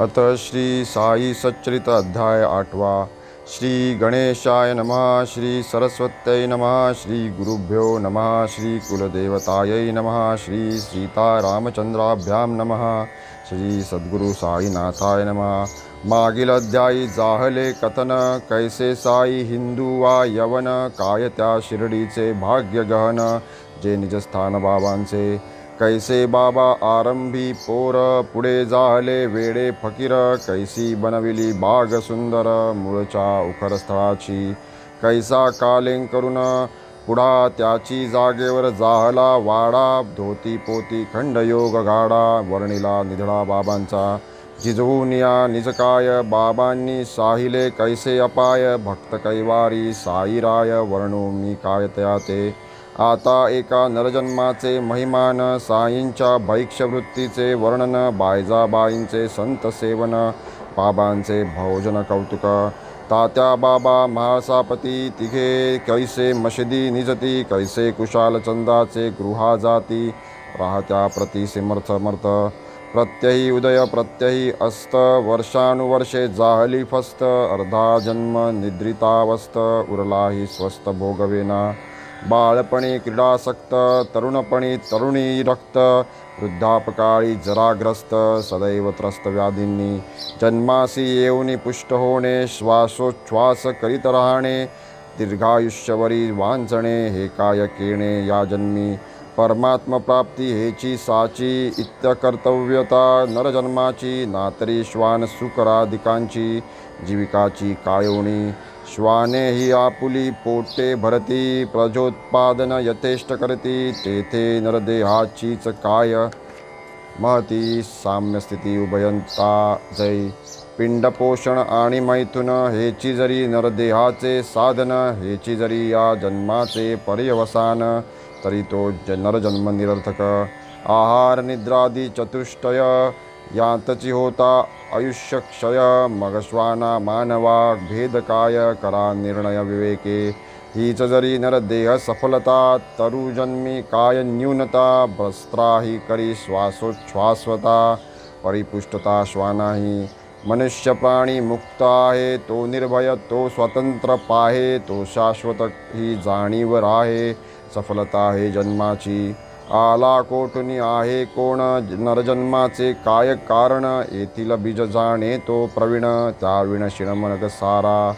अथ श्री साई सच्चरित अध्याय आठवा. श्री गणेशाय नमः श्री सरस्वत्यै नमः श्री गुरुभ्यो नमः श्री कुलदेवतायै नमः श्री सीतारामचंद्राभ्यां नमः श्री सद्गुरु साईनाथाय नमः। मागील अध्यायी जाहले कथन कैसे साई हिंदू वा यवन काय त्या शिर्डीचे भाग्य गहन जे निजस्थान बाबांचे कैसे बाबा आरंभी पोर पुढे जाहले वेडे फकीर कैसी बनविली बाग सुंदर मूळच्या उखरस्थळाची. कैसा कालिंग करून पुढा त्याची जागेवर जाहला वाडा धोती पोती खंडयोग गाडा वर्णिला निधडा बाबांचा. जिजवून या निजकाय बाबांनी साहिले कैसे अपाय भक्त कैवारी साईराय वर्णू मी काय त्या ते आता एका नरजन्माचे महिमान साईंच्या भैक्षवृत्तीचे वर्णन बायजाबाईंचे संत सेवन बाबांचे भोजन कौतुक. तात्या बाबा महासापती तिघे कैसे मशिदी निजती कैसे कुशाल चंदाचे गृहा जाती राहत्या प्रति समर्थ मर्थ. प्रत्ययी उदय प्रत्ययी अस्त वर्षानुवर्षे जाहली फस्त अर्धा जन्म निद्रितावस्त उरलाही स्वस्त भोगवेना. बाळपणी क्रीडासक्त तरुणपणी तरुणी रक्त वृद्धापकाळी जराग्रस्त सदैव त्रस्त व्याधींनी जन्मासी येऊनी पुष्ट होणे श्वासोच्छ्वास करीत राहणे दीर्घायुष्यवरी वांचणे हे काय केणे या जन्मी परमात्मप्राप्ती हेची साची इत्यकर्तव्यता नरजन्माची नातरी श्वान सुकराधिकांची जीविकाची काळवणी श्वाने ही आपुली पोटे भरती प्रजोत्पादन यथेष्ट करती तेथे नरदेहाचीच काय महती साम्यस्थिती उभयंता जै. पिंडपोषण आणि मैथुन हेची जरी नरदेहाचे साधन हेची जरी या जन्माचे पर्यवसान तरी तो नरजन्म निरर्थक. आहार निद्रादी चतुष्टय यांतची होता आयुष्यक्षय मग श्वाना मानवा भेद काय करा निर्णय विवेके। हीच जरी नरदेह सफलता तरुजन्मी काय न्यूनता भस्त्राही करी श्वासोच्छ्वासवता परिपुष्टता श्वानाही। मनुष्य प्राणी मुक्त आहे तो निर्भय तो स्वतंत्र पाहे तो शाश्वत ही जाणीव आहे सफलता हे जन्माची। आला कोठुनी आहे कोण? नरजन्माचे काय कारण? येथील बीज जाणे तो प्रवीण. त्याविण शिणमनग सारा.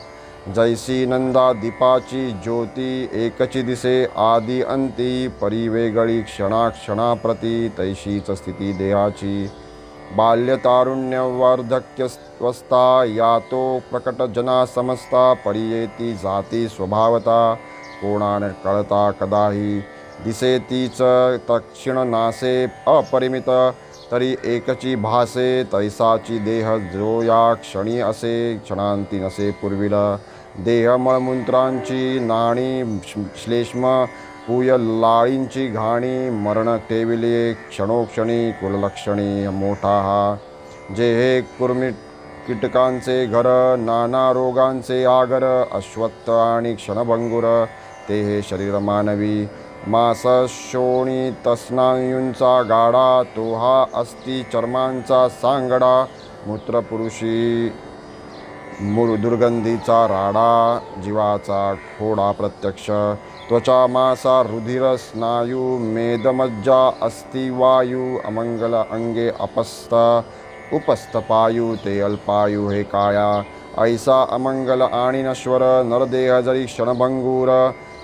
जैसी नंदा दीपाची ज्योती एकची दिसे. आदी अंती परिवेगळी क्षणाक्षणाप्रती तैशीच स्थिती देहाची. बाल्यतारुण्य वार्धक्यवस्था. यातो प्रकट जना समजता परियेती जाती स्वभावता. कोणाने कळता कदाही. दिसे तीच तक्षिण नासे अपरिमित तरी एकची भासे तैसाची देह जो या क्षणी असे क्षणांती नसे पूर्वील। देह मळमूत्रांची नाणी श्लेष्म पूय लाळींची घाणी मरण टेविले क्षणोक्षणी कुललक्षणी मोठा। हा जे हे कुर्मी कीटकांचे घर नाना रोगांचे आगर अश्वत्थ आणि क्षणभंगुर ते हे शरीर मानवी। मास तस्नायूंचा गाडा तो हा अस्ति चर्मांचा सांगडा मूत्रपुरुषी मूळ दुर्गंधीचा राडा जीवाचा खोडा प्रत्यक्ष त्वचा मासा रुधिर स्नायू मेदमज्जा अस्ति वायू अमंगल अंगे अपस्त उपस्थपायू ते अल्पायू हे काया। ऐसा अमंगल आणि नश्वर नरदेह जरी क्षणभंगूर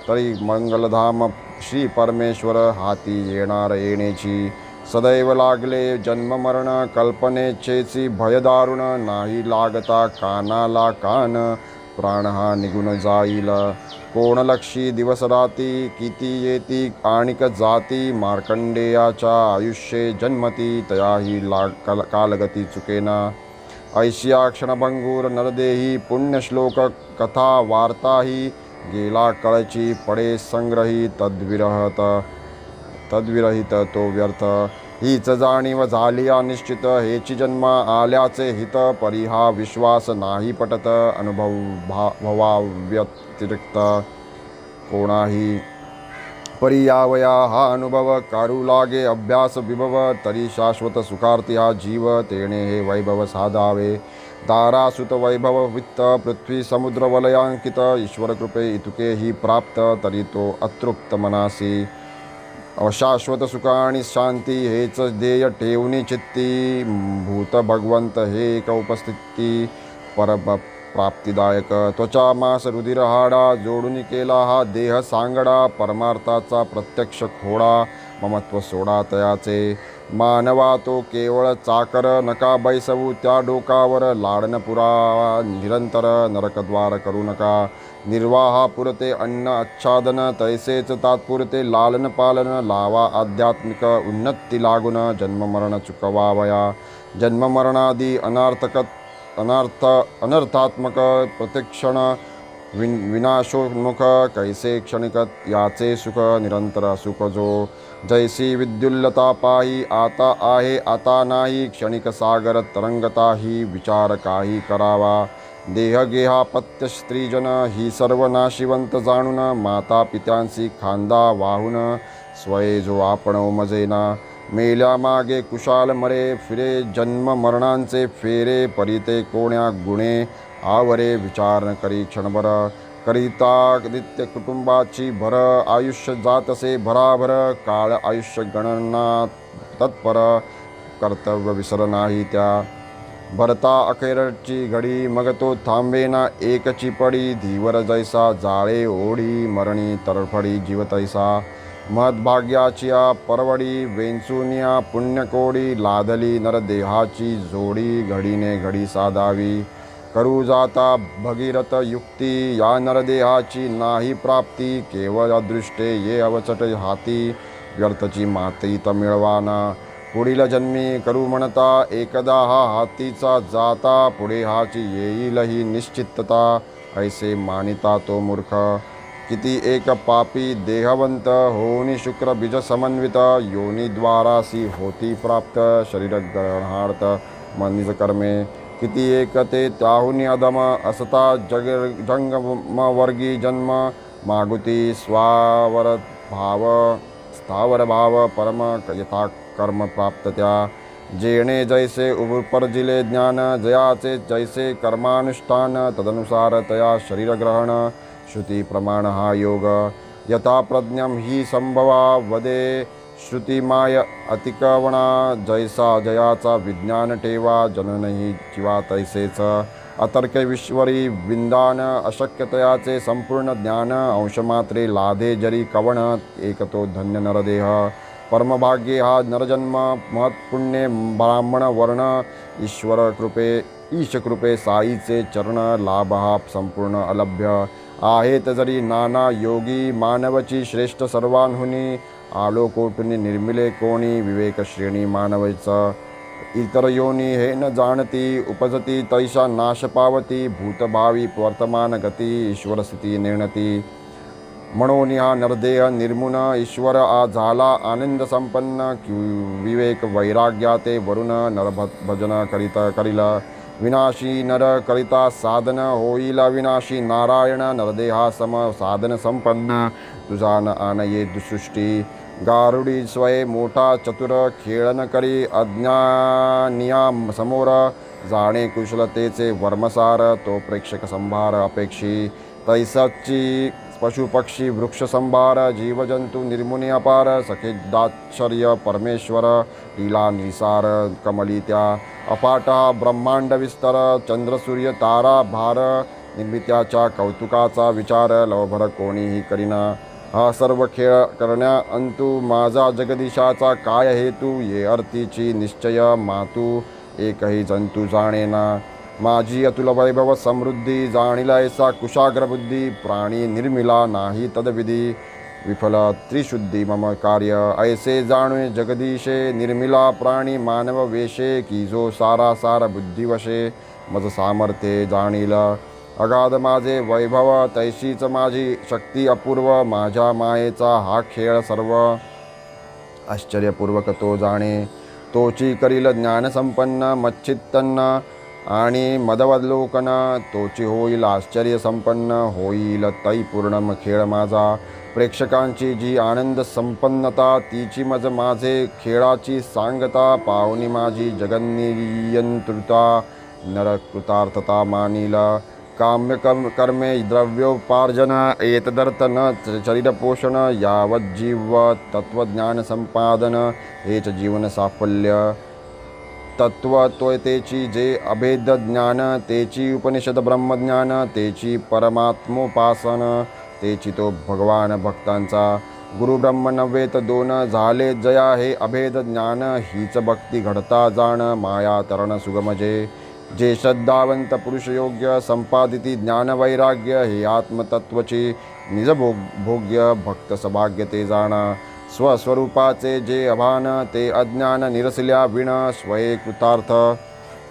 तरी मंगलधाम श्री परमेश्वर हाती येणार येण्याची सदैव लागले जन्ममरण कल्पनेचेची भयदारुण नाही लागता कानाला कान प्राण हा निघून जाईल. कोण लक्षी दिवस राती किती येती आणिक जाती मार्कंडेयाच्या आयुष्ये जन्मती तयाही लाग कल कालगती चुकेना. ऐशिया क्षणभंगूर नरदेही पुण्यश्लोक कथा वार्ताही गेला कळची पडे संग्रही तद्विरहत तद्विरहित तो व्यर्थ. हीच जाणीव झाली निश्चित हेची जन्म आल्याचे हित परी हा विश्वास नाही पटत अनुभव भा भवाव्यतिरिक्त. कोणाही परियावया हा अनुभव कारू लागे अभ्यास विभव तरी शाश्वत सुखार्थी हा जीव तेणे हे वैभव साधावे. दारासुत वैभव वित्त पृथ्वी समुद्र वलयांकित ईश्वर कृपे इतुके ही प्राप्त तरी तो अतृप्त मनासी अशाश्वत सुख आणि शांती हेच ध्येय ठेवणी चित्ती। भूत भगवंत हे एक उपस्थिती पर प्राप्तिदायक त्वचा मास रुधिर हाडा जोडून केला हा देह सांगडा परमार्थाचा प्रत्यक्ष खोडा ममत्व सोडा तयाचे। मानवा तो केवळ चाकर नका बैसवू त्या डोकावर लाडणपुरा निरंतर नरकद्वार करू नका. निर्वाहा पुरते अन्न आच्छादन तैसेच तात्पुरते लालन पालन लावा आध्यात्मिक उन्नती लागून जन्ममरण चुकवावया. जन्ममरणादी अनार्थक अनार्थ अनर्थात्मक प्रत्यक्षण विन विनाशोन्मुख कैसे क्षणिक याचे सुख निरंतर सुख जो जैसी विद्युल्लता पाही आता आहे आता नाही क्षणिक सागर तरंगता ही विचार काही करावा। देह गेहापत्य स्त्रीजन ही सर्व नाशिवंत जाणून माता पित्यांशी खांदा वाहून स्वये जो आपण मजेना। मेल्या मागे कुशाल मरे फिरे जन्म मरणांचे फेरे परिते कोण्या गुणे आवरे विचार न करी क्षणभर करिता नित्य कुटुंबाची भर आयुष्य जातसे भराभर काळ आयुष्य गणना तत्पर कर्तव्य विसर नाही त्या. भरता अखेरची घडी मग तो थांबेना एकची पडी धीवर जैसा जाळे ओढी मरणी तरफडी जीव तैसा. परवडी वेंचुनिया पुण्यकोडी लादली नरदेहाची जोडी घडीने घडी साधावी. करू जाता भगीरथ युक्ती या नरदेहाची नाही प्राप्ती केवळ अदृष्टे ये अवचट हाती व्यर्थची मातीत मिळवाना. पुढील जन्मी करू म्हणता एकदा हा हातीचा जाता पुढे हाची येईलही निश्चितता ऐसे मानिता तो मूर्ख. किती एक पापी देहवंत होनी शुक्र बीज समन्वित योनीद्वारासी होती प्राप्त शरीर ग्रहणार्थ मनिज कर्मे. किती एक ते त्याहुनी अधम असता जग जंगमवर्गी जन्म मागुती स्वावर भाव स्थावर भाव परम यथा कर्म प्राप्त त्या जेणे जैसे उपरजिले ज्ञान जयाचे जैसे कर्मानुष्ठान तदनुसार तया शरीरग्रहण श्रुती प्रमाण हा योग। यथा प्रज्ञम ही संभवा वदे श्रुतिमाय अतिकवणा जैसा जयाचा विज्ञान ठेवा जननही जीवा तैसेच अतर्क विश्वरी विंदान अशक्यतयाचे संपूर्ण ज्ञान अंशमात्रे लाधे जरी कवण एकतो धन्य नरदेह। परमभाग्ये हा नरजन्म महत्पुण्ये ब्राह्मण वर्ण ईश्वर कृपे ईशकृपे साईचे चरण लाभ हा संपूर्ण अलभ्य। आहेत जरी नाना योगी मानवची श्रेष्ठ सर्वांहुनी आलो निर्मिले कोणी विवेक श्रेणी इतर योनी हे न जाणती उपजती तैषा नाश पावती भूतभावी वर्तमान गती ईश्वर स्थिती नेणती म्हणून हा नरदेह निर्मुन ईश्वर आ झाला आनंद संपन्न विवेक वैराग्या ते वरुण नरभ भजन करीत करील। विनाशी नर करिता साधन होईल विनाशी नारायण नरदेहा सम साधन संपन्न तुझा न आनये दुसृष्टी। गारुडी स्वय मोठा चतुर खेळन करी अज्ञानिया समोर. जाणे कुशलतेचे वर्मसार तो प्रेक्षक संभार अपेक्षी. तैसाची पशुपक्षी वृक्ष संभार जीवजंतू निर्मुनी अपार सखेदाश्चर्य परमेश्वर लीला निसार कमलित्या अपाटा ब्रह्मांड विस्तर चंद्रसूर्य तारा भार निर्मित्याच्या कौतुकाचा विचार लवभर कोणीही करीना. हा सर्व खेळ करण्या अंतू माझा जगदीशाचा काय हेतू? ये अर्थीची निश्चय मातू. एकही जंतू जाणेना. माझी अतुल वैभव समृद्धी जाणीला ऐसा कुशाग्रबुद्धी प्राणी निर्मिला नाही तदविधी. विफल त्रिशुद्धी मम कार्य. ऐसे जाणवे जगदीशे निर्मिला प्राणी मानव वेशे. की जो सारा सार बुद्धिवशे. मज सामर्थ्ये जाणील. अगाध माझे वैभव तैशीच माझी शक्ती अपूर्व माझ्या मायेचा हा खेळ सर्व. आश्चर्यपूर्वक तो जाणे तोची करील ज्ञानसंपन्न मच्छित्तन्न आणि मदवलोकन तोची होईल आश्चर्य संपन्न होईल तै पूर्ण खेळ माझा. प्रेक्षकांची जी आनंद संपन्नता तिची मज माझे खेळाची सांगता पाहुणी माझी जगन्नियंत्रुता नरकृतार्थता मानिला. काम्य कर्म कर्मे द्रव्योपार्जन एतदर्थ न शरीरपोषण यावज्जीव तत्त्वज्ञान हे च जीवनसाफल्य। साफल्य तत्वत्वतेची जे अभेदज्ञान तेची उपनिषद ब्रह्मज्ञान तेची परमात्मोपासन तेची तो भगवान भक्तांचा। गुरु ब्रह्म नव्हे तर दोन झाले जया हे अभेद ज्ञान हीच भक्ती घडता जाण माया तरण सुगमजे। जे श्रद्धावंत पुरुषयोग्य संपादिती ज्ञानवैराग्य हे आत्मतत्वचे निजभोग भोग्य भक्त सभाग्य ते जाणं. स्वस्वरूपाचे जे अभान ते अज्ञान निरसल्या विण स्वये कृतार्थ.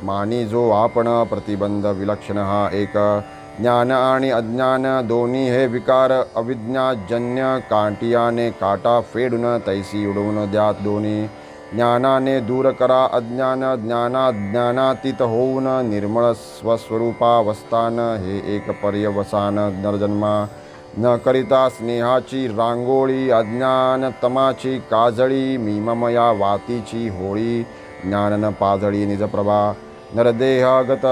मानी जो आपण प्रतिबंध विलक्षण हा एक. ज्ञान आणि अज्ञान दोन्ही हे विकार अविज्ञाजन्य कांटियाने काटा फेडून तैसी उडवून द्या दोन्ही. ज्ञानाने दूर करा अज्ञान ज्ञाना ज्ञानातीत होऊन निर्मळ स्वस्वरूपावस्थान हे एक पर्यवसान नरजन्मा. न करिता स्नेहाची रांगोळी अज्ञान तमाची काजळी मीममया वातीची होळी ज्ञान न पाजळी निजप्रभा. नरदेहगत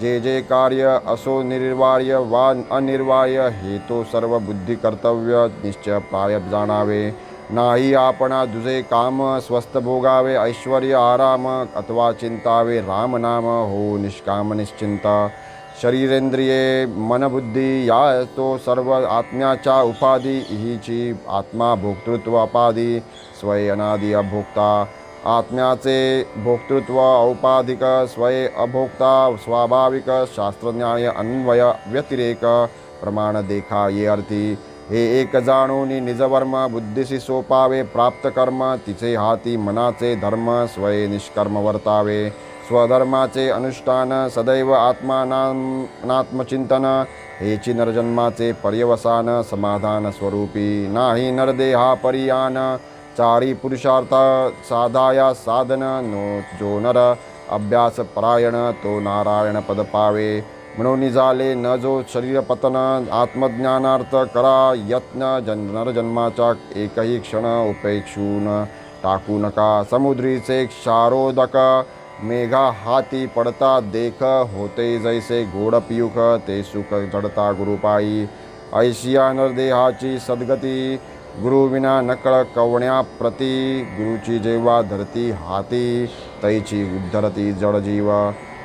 जे जे कार्य असो निर्वार्य वा अनिर्वार्य हे तो सर्व बुद्धी कर्तव्य निश्चय प्राय जाणावे. नाही आपणा दुजे काम स्वस्थ भोगावे ऐश्वर आराम अथवा चिंतावे राम नाम हो निष्काम निश्चिंता। शरीरेंद्रिये मनबुद्धी या तो सर्व आत्म्याच्या उपाधी हिची आत्मा भोक्तृत्व अपाधी स्वय अनादी अभोक्ता। आत्म्याचे भोक्तृत्व औपाधिक स्वय अभोक्ता स्वाभाविक शास्त्रज्ञाय अन्वय व्यतिरेक प्रमाण देखा ये अर्थी। हे एक जाणून निजवर्म बुद्धिशी सोपावे प्राप्त कर्म तिचे हाती मनाचे धर्म स्वय निष्कर्म वर्तावे. स्वधर्माचे अनुष्ठान सदैव आत्मानात्मचिंतन हेची नरजन्माचे पर्यवसान समाधान स्वरूपी. नाही नरदेहा परियान चारी पुरुषार्थ साधाया साधन नो जो नर अभ्यास परायण तो नारायण पद पावे. म्हणून झाले न जो शरीरपतन आत्मज्ञानार्थ करा यत्न जन नरजन्माच्या एकही क्षण उपेक्षून टाकू नका. समुद्रीचे क्षारोदक मेघा हाती पडता देख होते जैसे गोड पियुख ते सुख जडता गुरुपायी. ऐशिया नरदेहाची सद्गती गुरुविना नकळ कवण्याप्रती गुरुची जेव्हा धरती हाती तैची उद्धरती जडजीव.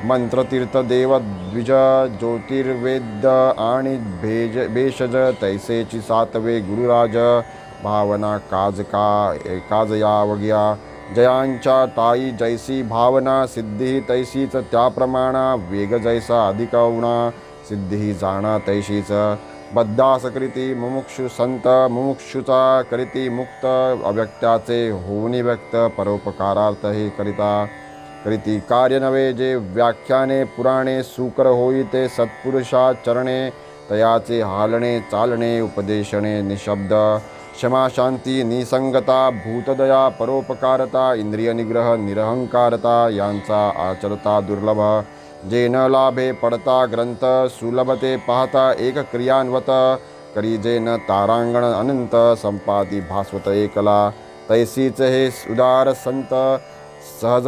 मंत्रतीर्थ देव द्विज ज्योतिर्वेद आणि भेज भेषज तैसेची सातवे गुरुराज भावना काज का काज यावग्या जयांच्या ताई जैसी भावना सिद्धी तैसीच त्याप्रमाणा वेग जैसा अधिक उणा सिद्धी जाणा तैशीच। बद्धासकृती मुमुक्षु संत मुमुक्षुचा करीती मुक्त अव्यक्त्याचे होऊनी व्यक्त परोपकारार्थ हे करिता। करीती कार्य नवे जे व्याख्याने पुराणे सुकर होई ते सत्पुरुषा चरणे तयाचे हालणे चालणे उपदेशणे निशब्द। क्षमा शांती निसंगता भूतदया परोपकारता इंद्रिय निग्रह निरहंकारता यांचा आचरता दुर्लभ। जे न लाभे पडता ग्रंथ सुलभते पाहता एक क्रियान्वत। करी जे न तारांगण अनंत संपाती भास्वत एकला। तैसीच हे उदार संत सहज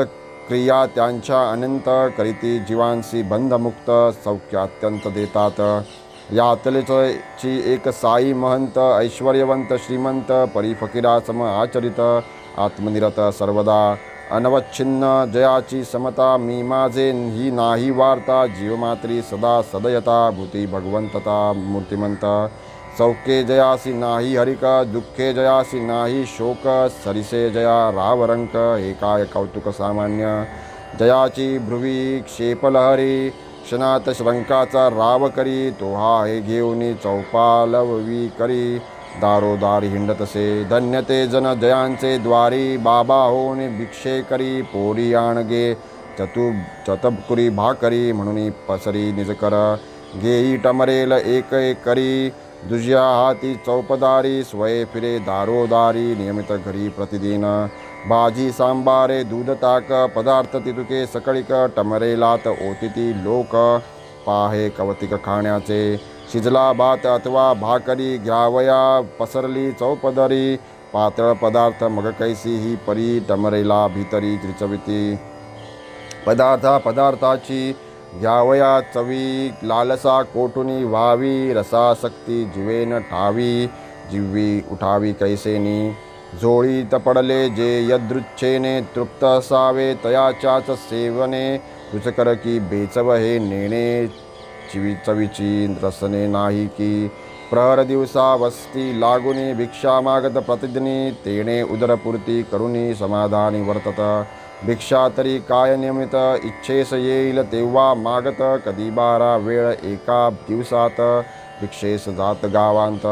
क्रिया त्यांच्या अनंत करीती जीवांशी बंधमुक्त सौख्य अत्यंत देतात. यातलेची एक साई महंत ऐश्वर्यवंत श्रीमंत परिफकिरासम आचरित आत्मनिरत सर्वदा. अनवच्छिन्न जयाची समता मी माझे ही नाही वार्ता जीवमात्री सदा सदयता भूती भगवंतता मूर्तिमंत. चौके जयासी नाही हरिक दुःखे जयासी नाही शोक सरिसे जया रावरंक हे कौतुक सामान्य। जयाची भ्रुवी क्षेपलहरी क्षणात श्रंकाचा राव करी तोहा हे घेऊनी चौपालवी करी दारोदार हिंडतसे धन्य ते जन जयांचे द्वारी बाबा होऊन भिक्षे करी पोरी आणगे चतु चतबकुरी भाकरी म्हणून पसरी निजकर। घेई टमरेल एक एक करी दुज्या हाती चौपदारी स्वये फिरे दारोदारी नियमित घरी प्रतिदिन। भाजी सांबारे दूध ताक पदार्थ तितुके सकळिक टमरेलात ओतिती लोक। पाहे कवतिक खाण्याचे शिजला भात अथवा भाकरी घ्यावया पसरली चौपदरी पातळ पदार्थ मग कैसी ही परी टमरेला भीतरी त्रिचविती। पदार्था पदार्थाची घ्यावया चवी लालसा कोठुनी व्हावी रसासक्ती जिवेन ठावी जिव्वी उठावी कैसेनी। झोळीत पडले जे यदृच्छेने तृप्त असावे तयाच्याच सेवने। रुचकर की बेचव हे नेणे चिवी चवीची रसने नाही की। प्रहर दिवसा वस्ती लागुनी भिक्षा मागत प्रतिदिनी तेणे उदरपूर्ती करुणी समाधानी वर्तत। भिक्षा तरी काय नियमित इच्छेस येईल तेव्हा मागत कधी बारा वेळ एका दिवसात भिक्षेस जात गावांत.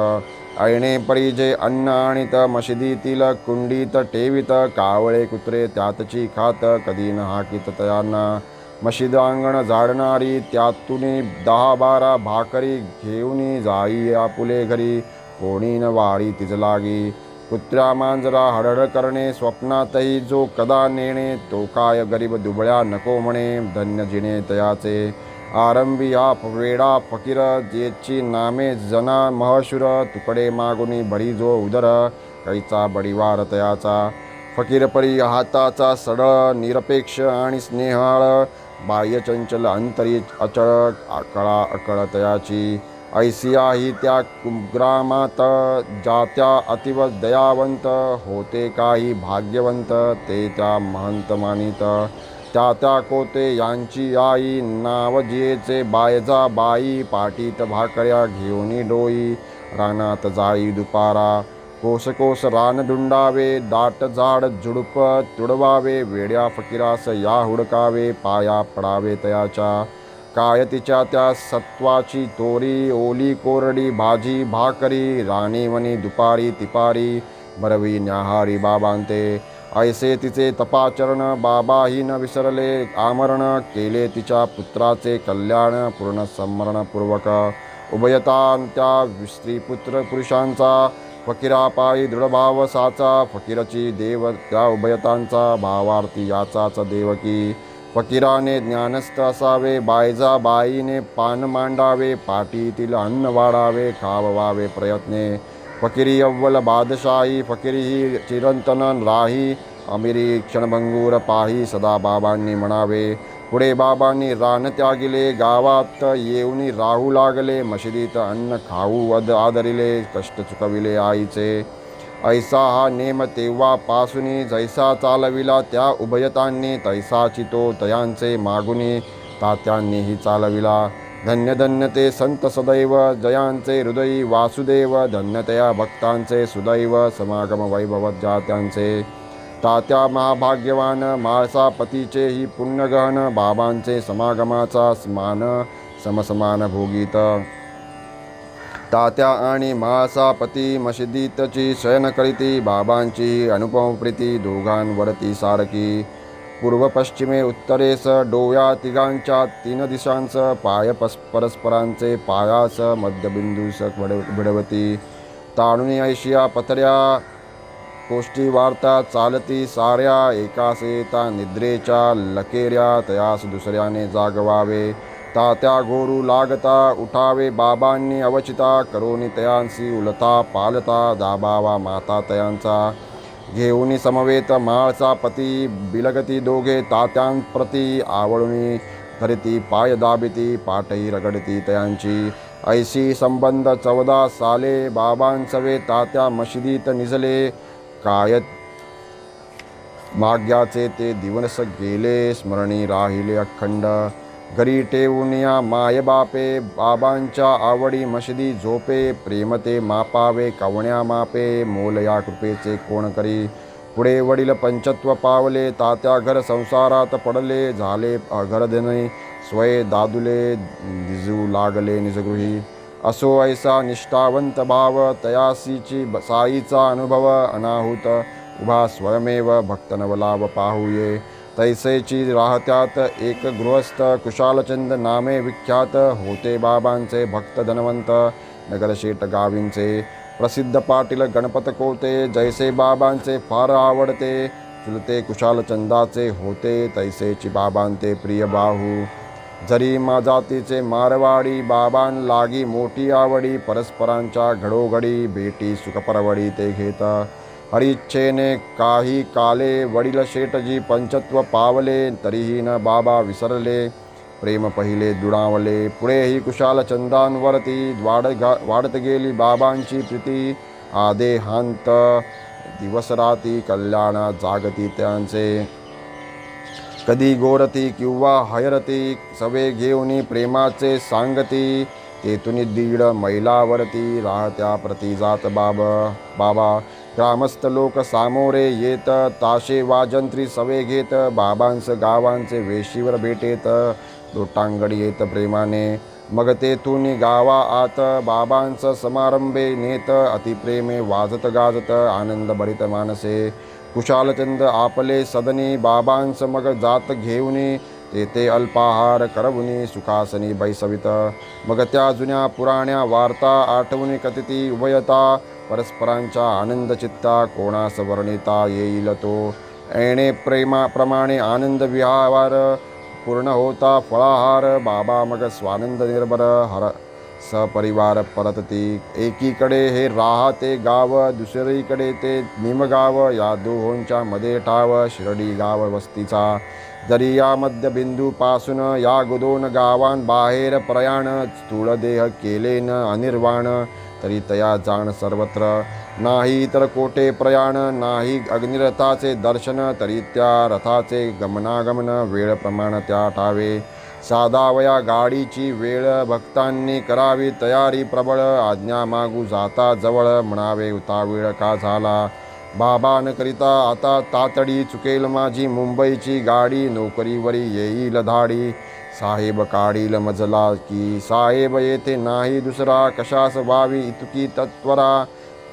ऐणे परी जे अन्न आणित मशिदीतील कुंडीत ठेवीत कावळे कुत्रे त्यातची खात कधी न हाकित तयांना. मशिद अंगण झाडणारी त्यातून दहा बारा भाकरी घेऊन जाई आपुले घरी. कोणी न वारी तिज लागी कुत्र्या मांजरा हडहड करणे स्वप्नातही जो कदा नेणे तो काय गरीब दुबळ्या नको म्हणे धन्य जिणे तयाचे आरंभी हा वेडा फकीर जेची नामे जना महशुर तुकडे मागुनी बळी जो उदर कैचा बडीवार तयाचा फकीरपरी हाताचा सड निरपेक्ष आणि स्नेहाळ बाह्यचंचल अंतरी अचळ आकळा अकळ तयाची ऐसिया ही त्या कुग्रामात जात्या अतिव दयावंत होते काही भाग्यवंत ते त्या महंत मानित. त्या त्या कोते यांची आई नाव जियेचे बायजा बाई पाटीत भाकऱ्या घेऊनी डोई रानात जाई दुपारा. कोस कोस रान दुंडावे दाट झाड झुडप तुडवावे वेड्या फकीरास या हुडकावे पाया पडावे तयाच्या. काय तिच्या त्या सत्वाची तोरी ओली कोरडी भाजी भाकरी राणीवणी दुपारी तिपारी बरवी न्याहारी बाबांते. ऐसे तिचे तपाचरण बाबाही न विसरले आमरण केले तिच्या पुत्राचे कल्याण पूर्ण स्मरणपूर्वक. उभयतान त्या स्त्रीपुत्र पुरुषांचा फकीरापायी दृढभाव साचा फकीरची देव त्या उभयतांचा भावार्थी याचाच देवकी फकीराने ज्ञानस्थ असावे बायजा बाईने पान मांडावे पाठीतील अन्न वाढावे खाववावे प्रयत्ने. फकिरी अव्वल बादशाही फकिरी ही चिरंतन राही. अमिरी क्षणभंगूर पाही सदा बाबांनी म्हणावे पुढे बाबांनी रान त्यागिले गावात येऊनी राहू लागले मशिदीत अन्न खाऊ अद आदरिले कष्ट चुकविले आईचे. ऐसा हा नेम तेव्हापासून जैसा चालविला त्या उभयतांनी तैसाची तो तयांचे मागुनी तात्यांनीही चालविला. धन्य धन्य ते संत सदैव जयांचे हृदयी वासुदेव धन्यतया भक्तांचे सुदैव समागम वैभव जात्यांचे. तात्या महाभाग्यवान माळसापतीचे ही पुण्यगहन बाबांचे समागमाचा स्मान समसमान भोगीत. तात्या आणि महासापती मशिदीतची शयन करीती बाबांची अनुपम प्रीती दोघांवरती सारखी. पूर्व पश्चिमे उत्तरेस डोया तिघांच्या तीन दिशांस पाय पस परस्परांचे पायास मध्यबिंदूस घडव भिडवती. ताणुनी ऐशिया पथऱ्या गोष्टी वार्ता चालती साऱ्या एकासे ता निद्रेच्या लकेऱ्या तयास दुसऱ्याने जागवावे. तात्या गोरू लागता उठावे बाबांनी अवचिता करोनी तयांसी उलता पालता दाबावा माता तयांचा घेऊनी समवेत माळचा पती बिलगती दोघे तात्यांप्रती आवळुनी धरिती पाय दाबिती पाटही रगडती तयांची ऐशी संबंध चौदा साले बाबांसवे तात्या मशिदीत निजले काय माग्याचे ते दिवस गेले स्मरणी राहिले अखंड घरी ठेवून या मायबापे बाबांच्या आवडी मशिदी झोपे प्रेमते मापावे कवण्या मापे मोल या कृपेचे कोण करी? पुढे वडील पंचत्व पावले तात्या घर संसारात पडले झाले घरधने स्वय दादुले दिजू लागले निजगृही. असो ऐसा निष्ठावंत भाव तयासीची साईचा अनुभव अनाहुत उभा स्वयमेव भक्तनवलाव पाहूये. तैसेची राहत्यात एक गृहस्थ कुशालचंद नामे विख्यात. होते बाबांचे भक्त धनवंत नगरशेठ गावींचे प्रसिद्ध पाटील गणपत कोते जैसे बाबांचे फार आवडते चुलते कुशालचंदाचे होते. तैसेची बाबांते प्रिय बाहू. जरी जातीचे मारवाडी बाबां लागी मोठी आवडी परस्परांच्या घडोघडी भेटी सुखपरवडी ते घेता. हरिच्छेने काही काले वडील शेटजी पंचत्व पावले तरीही न बाबा विसरले. प्रेम पहिले दुणावले पुढेही कुशाल चंदांवरती वाढ वाढत गेली बाबांची प्रीती. आदेहांत दिवसराती कल्याणा जागती त्यांचे. कधी गोरती किंवा हयरती सवे घेऊनी प्रेमाचे सांगती. तेथून दीड मैलावरती राहत्या प्रति जात बाब बाबा ग्रामस्थ लोक सामोरे येत ताशे वाजंत्री सवे घेत बाबांस गावांचे वेशीवर भेटेत. लोटांगडी येत प्रेमाने मग तेथून गावा आत बाबांचं समारंभे नेत. अतिप्रेमे वाजत गाजत आनंद भरित मानसे. कुशालचंद आपले सदनी बाबांस मग जात घेऊनी. तेथे अल्पाहार करवुनी सुखासनी बैसवित. मग त्या जुन्या पुराण्या वार्ता आठवणी कथिती उभयता. परस्परांच्या आनंद चित्ता कोणास वर्णिता येईल तो? ऐणे प्रेमाप्रमाणे आनंद विहार पूर्ण होता फळाहार बाबा मग स्वानंद निर्भर हर सपरिवार परतती. एकीकडे हे राहते गाव दुसरीकडे ते निमगाव या दोहोंच्या मध्ये ठाव शिर्डी गाव वस्तीचा. जरी या मध्यबिंदूपासून या दोन गावां बाहेर प्रयाण स्थूळ देह केले न अनिर्वाण. तरी तया जाण सर्वत्र. नाही तर कोठे प्रयाण नाही अग्निरथाचे दर्शन तरी त्या रथाचे गमनागमन वेळ प्रमाण त्या ठावे. साधावया गाडीची वेळ भक्तांनी करावी तयारी प्रबळ. आज्ञा मागू जाता जवळ म्हणावे उतावीळ का झाला? बाबांकरिता आता तातडी चुकेल माझी मुंबईची गाडी. नोकरीवरी येईल धाडी. साहेब काढील मजला की साहेब येथे नाही दुसरा कशास व्हावी इतकी तत्वरा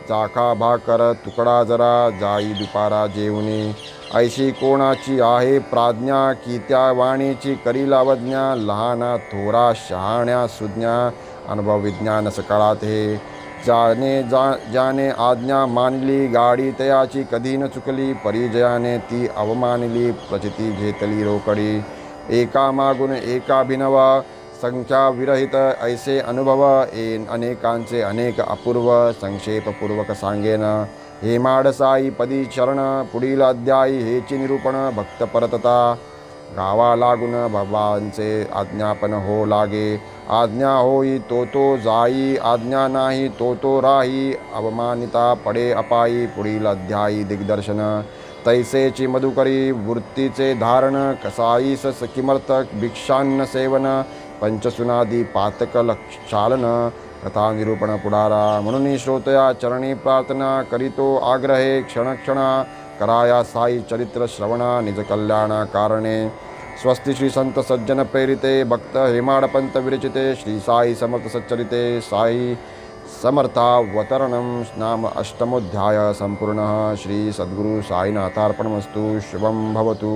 चाखा भाकर तुकडा जरा जाई दुपारा जेवणे. ऐशी कोणाची आहे प्राज्ञा की त्या वाणीची करील अवज्ञा. लहाना थोरा शहाण्या सुज्ञा. अनुभव विज्ञान सकाळात हे. ज्याने जा ज्याने आज्ञा मानली गाडी तयाची कधी न चुकली परिजयाने ती अवमानली प्रचिती घेतली रोकडी. एका मागून एका भिनवा संख्या विरहित ऐसे अनुभव ए अनेकांचे अनेक अपूर्व संक्षेपपूर्वक सांगेन. हे माडसाई पदी शरण पुढील अध्यायी हेची निरूपण भक्त परतता. गावा लागून भगवानचे आज्ञापन हो लागे. आज्ञा होई तो तो जाई आज्ञा नाही तो तो राही. अवमानिता पडे अपायी पुढील अध्यायी दिग्दर्शन. तैसेची मधुकरी वृत्तीचे धारण कसाईस किमर्थक भिक्षान्न सेवन पंचसुनादी पातक लक्षालन कथा निरूपण पुढारा. म्हणून श्रोतया चरणी प्रार्थना करीतो आग्रहे क्षणक्षणा कराया साई चरित्र श्रवणा निज कल्याणा कारणे. स्वस्ति श्री संत सज्जन प्रेरिते भक्त हेमाडपंत विरचिते श्री साई समर्थ सच्चरिते साई समर्थावतरणं नाम अष्टमोध्याय सम्पूर्णः श्री सद्गुरु साईनाथार्पणमस्तु शुभम भवतु.